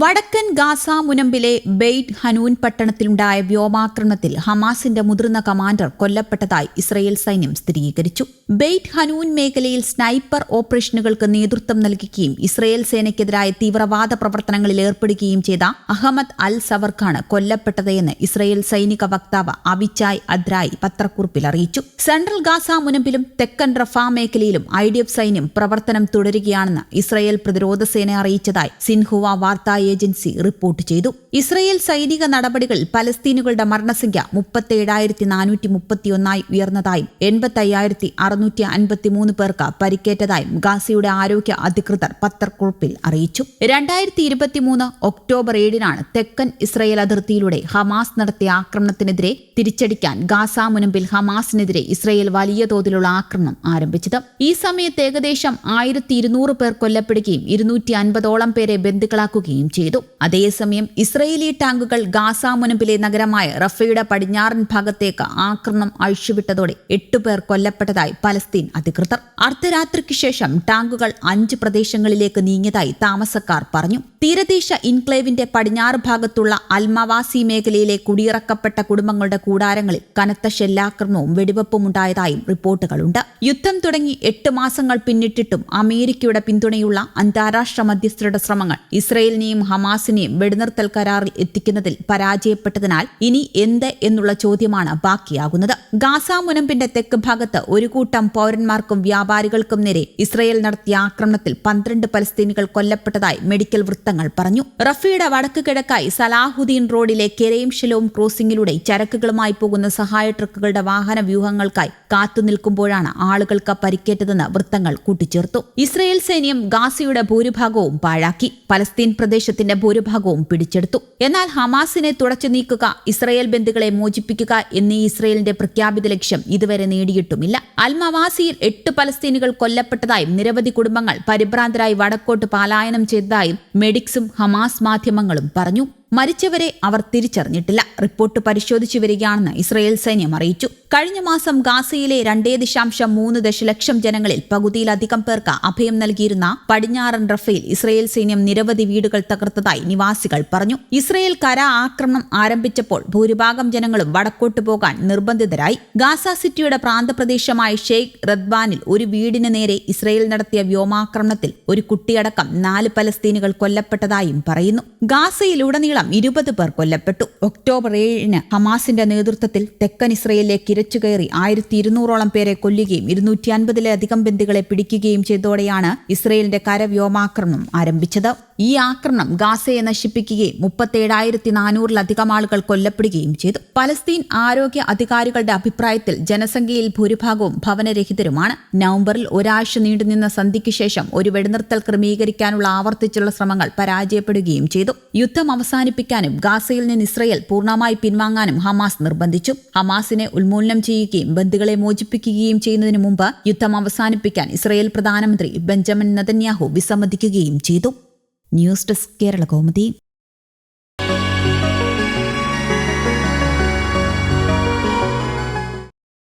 വടക്കൻ ഗാസ മുനമ്പിലെ Beit Hanoun പട്ടണത്തിലുണ്ടായ വ്യോമാക്രമണത്തിൽ ഹമാസിന്റെ മുതിർന്ന കമാൻഡർ കൊല്ലപ്പെട്ടതായി ഇസ്രയേൽ സൈന്യം സ്ഥിരീകരിച്ചു. ബെയ്റ്റ് ഹനൂൻ മേഖലയിൽ സ്നൈപ്പർ ഓപ്പറേഷനുകൾക്ക് നേതൃത്വം നൽകുകയും ഇസ്രയേൽ സേനയ്ക്കെതിരായ തീവ്രവാദ പ്രവർത്തനങ്ങളിൽ ഏർപ്പെടുകയും ചെയ്ത അഹമ്മദ് അൽ സവർഖാണ് കൊല്ലപ്പെട്ടതെന്ന് ഇസ്രയേൽ സൈനിക വക്താവ് അബിച്ചായ് അദ്രായി പത്രക്കുറിപ്പിൽ അറിയിച്ചു. സെൻട്രൽ ഗാസ മുനമ്പിലും തെക്കൻ റഫ മേഖലയിലും ഐ സൈന്യം പ്രവർത്തനം തുടരുകയാണെന്ന് ഇസ്രയേൽ പ്രതിരോധ സേന അറിയിച്ചതായി സിൻഹുവ വാർത്താ ഏജൻസി റിപ്പോർട്ട് ചെയ്തു ഇസ്രയേൽ സൈനിക നടപടികളിൽ പലസ്തീനുകളുടെ മരണസംഖ്യ മുപ്പത്തിയേഴായിരത്തി നാനൂറ്റി മുപ്പത്തിയൊന്നായി ഉയർന്നതായും എൺപത്തയ്യായിരത്തി അറുന്നൂറ്റി അൻപത്തിമൂന്ന് പേർക്ക് പരിക്കേറ്റതായും ഗാസയുടെ ആരോഗ്യ അധികൃതർ പത്രക്കുറിപ്പിൽ അറിയിച്ചു. രണ്ടായിരത്തി ഇരുപത്തിമൂന്ന് ഒക്ടോബർ ഏഴിനാണ് തെക്കൻ ഇസ്രയേൽ അതിർത്തിയിലൂടെ ഹമാസ് നടത്തിയ ആക്രമണത്തിനെതിരെ തിരിച്ചടിക്കാൻ ഗാസ മുനമ്പിൽ ഹമാസിനെതിരെ ഇസ്രയേൽ വലിയ തോതിലുള്ള ആക്രമണം ആരംഭിച്ചത്. ഈ സമയത്ത് ഏകദേശം ആയിരത്തി ഇരുന്നൂറ് പേർ കൊല്ലപ്പെടുകയും ഇരുന്നൂറ്റി അൻപതോളം പേരെ ബന്ധുക്കളാക്കുകയും ചെയ്തു. അതേസമയം ഇസ്രയേലി ടാങ്കുകൾ ഗാസ മുനമ്പിലെ നഗരമായ റഫയുടെ പടിഞ്ഞാറൻ ഭാഗത്തേക്ക് ആക്രമണം അഴിച്ചുവിട്ടതോടെ എട്ടുപേർ കൊല്ലപ്പെട്ടതായി പലസ്തീൻ അധികൃതർ. അർദ്ധരാത്രിക്ക് ശേഷം ടാങ്കുകൾ അഞ്ച് പ്രദേശങ്ങളിലേക്ക് നീങ്ങിയതായി താമസക്കാർ പറഞ്ഞു. തീരദേശ ഇൻക്ലേവിന്റെ പടിഞ്ഞാറ് ഭാഗത്തുള്ള അൽമവാസി മേഖലയിലെ കുടിയിറക്കപ്പെട്ട കുടുംബങ്ങളുടെ കൂടാരങ്ങളിൽ കനത്ത ഷെല്ലാക്രമണവും വെടിവെപ്പും ഉണ്ടായതായും റിപ്പോർട്ടുകളുണ്ട്. യുദ്ധം തുടങ്ങി എട്ട് മാസങ്ങൾ പിന്നിട്ടിട്ടും അമേരിക്കയുടെ പിന്തുണയുള്ള അന്താരാഷ്ട്ര മധ്യസ്ഥരുടെ ശ്രമങ്ങൾ ഇസ്രയേലിനെയും ഹമാസിനെയും വെടിനിർത്തൽ കരാറിൽ എത്തിക്കുന്നതിൽ പരാജയപ്പെട്ടതിനാൽ ഇനി എന്ത് എന്നുള്ള ചോദ്യമാണ് ബാക്കിയാകുന്നത്. ഗാസ മുനമ്പിന്റെ തെക്ക് ഭാഗത്ത് ഒരു കൂട്ടം പൌരന്മാർക്കും വ്യാപാരികൾക്കും നേരെ ഇസ്രയേൽ നടത്തിയ ആക്രമണത്തിൽ പന്ത്രണ്ട് പലസ്തീനികൾ കൊല്ലപ്പെട്ടതായി മെഡിക്കൽ വൃത്തങ്ങൾ പറഞ്ഞു. റഫിയുടെ വടക്ക് കിഴക്കായി സലാഹുദ്ദീൻ റോഡിലെ കെരയും ഷിലോം ക്രോസിംഗിലൂടെ ചരക്കുകളുമായി പോകുന്ന സഹായ ട്രക്കുകളുടെ വാഹന വ്യൂഹങ്ങൾക്കായി കാത്തുനിൽക്കുമ്പോഴാണ് ആളുകൾക്ക് പരിക്കേറ്റതെന്ന് വൃത്തങ്ങൾ കൂട്ടിച്ചേർത്തു. ഇസ്രയേൽ സൈന്യം ഗാസയുടെ ഭൂരിഭാഗവും പാഴാക്കി. പലസ്തീൻ പ്രദേശത്തിന്റെ ഭൂരിഭാഗവും പിടിച്ചെടുത്തു. എന്നാൽ ഹമാസിനെ തുടച്ചു നീക്കുക ഇസ്രയേൽ ബന്ധുക്കളെ മോചിപ്പിക്കുക എന്നീ ഇസ്രയേലിന്റെ പ്രഖ്യാപിത ലക്ഷ്യം ഇതുവരെ നേടിയിട്ടുമില്ല. അൽമവാസിയിൽ എട്ട് പലസ്തീനുകൾ കൊല്ലപ്പെട്ടതായും നിരവധി കുടുംബങ്ങൾ പരിഭ്രാന്തരായി വടക്കോട്ട് പലായനം ചെയ്തതായും മെഡിക്സും ഹമാസ് മാധ്യമങ്ങളും പറഞ്ഞു. മരിച്ചവരെ അവർ തിരിച്ചറിഞ്ഞിട്ടില്ല. റിപ്പോർട്ട് പരിശോധിച്ചു വരികയാണെന്ന് ഇസ്രയേൽ സൈന്യം അറിയിച്ചു. കഴിഞ്ഞ മാസം ഗാസയിലെ രണ്ടേ ദശാംശം മൂന്ന് ദശലക്ഷം ജനങ്ങളിൽ പകുതിയിലധികം പേർക്ക് അഭയം നൽകിയിരുന്ന പടിഞ്ഞാറൻ റഫേൽ ഇസ്രയേൽ സൈന്യം നിരവധി വീടുകൾ തകർത്തതായി നിവാസികൾ പറഞ്ഞു. ഇസ്രയേൽ കര ആക്രമണം ആരംഭിച്ചപ്പോൾ ഭൂരിഭാഗം ജനങ്ങളും വടക്കോട്ട് പോകാൻ നിർബന്ധിതരായി. ഗാസ സിറ്റിയുടെ പ്രാന്തപ്രദേശമായ ഷെയ്ഖ് റദ്ബാനിൽ ഒരു വീടിന് നേരെ ഇസ്രയേൽ നടത്തിയ വ്യോമാക്രമണത്തിൽ ഒരു കുട്ടിയടക്കം നാല് പലസ്തീനുകൾ കൊല്ലപ്പെട്ടതായും പറയുന്നു. ഗാസയിലുടനീളം ഇരുപത് പേർ കൊല്ലപ്പെട്ടു. ഒക്ടോബർ ഏഴിന് ഹമാസിന്റെ നേതൃത്വത്തിൽ തെക്കൻ ഇസ്രയേലിലേക്ക് ഇരച്ചുകയറി ആയിരത്തി ഇരുന്നൂറോളം പേരെ കൊല്ലുകയും ഇരുന്നൂറ്റി അൻപതിലധികം ബന്ദികളെ പിടിക്കുകയും ചെയ്തോടെയാണ് ഇസ്രയേലിന്റെ കരവ്യോമാക്രമണം ആരംഭിച്ചത്. ഈ ആക്രമണം ഗാസയെ നശിപ്പിക്കുകയും മുപ്പത്തേഴായിരത്തി നാനൂറിലധികം ആളുകൾ കൊല്ലപ്പെടുകയും ചെയ്തു. പലസ്തീൻ ആരോഗ്യ അധികാരികളുടെ അഭിപ്രായത്തിൽ ജനസംഖ്യയിൽ ഭൂരിഭാഗവും ഭവനരഹിതരുമാണ്. നവംബറിൽ ഒരാഴ്ച നീണ്ടുനിന്ന സന്ധിക്ക് ശേഷം ഒരു വെടിനിർത്തൽ ക്രമീകരിക്കാനുള്ള ആവർത്തിച്ചുള്ള ശ്രമങ്ങൾ പരാജയപ്പെടുകയും ചെയ്തു. യുദ്ധം അവസാനിപ്പിക്കാനും ഗാസയിൽ നിന്ന് ഇസ്രയേൽ പൂർണമായി പിൻവാങ്ങാനും ഹമാസ് നിർബന്ധിച്ചു. ഹമാസിനെ ഉന്മൂലനം ചെയ്യുകയും ബന്ധുക്കളെ മോചിപ്പിക്കുകയും ചെയ്യുന്നതിന് മുമ്പ് യുദ്ധം അവസാനിപ്പിക്കാൻ ഇസ്രയേൽ പ്രധാനമന്ത്രി ബെഞ്ചമിൻ നതന്യാഹു വിസമ്മതിക്കുകയും ചെയ്തു. News desk Kerala Kaumudi.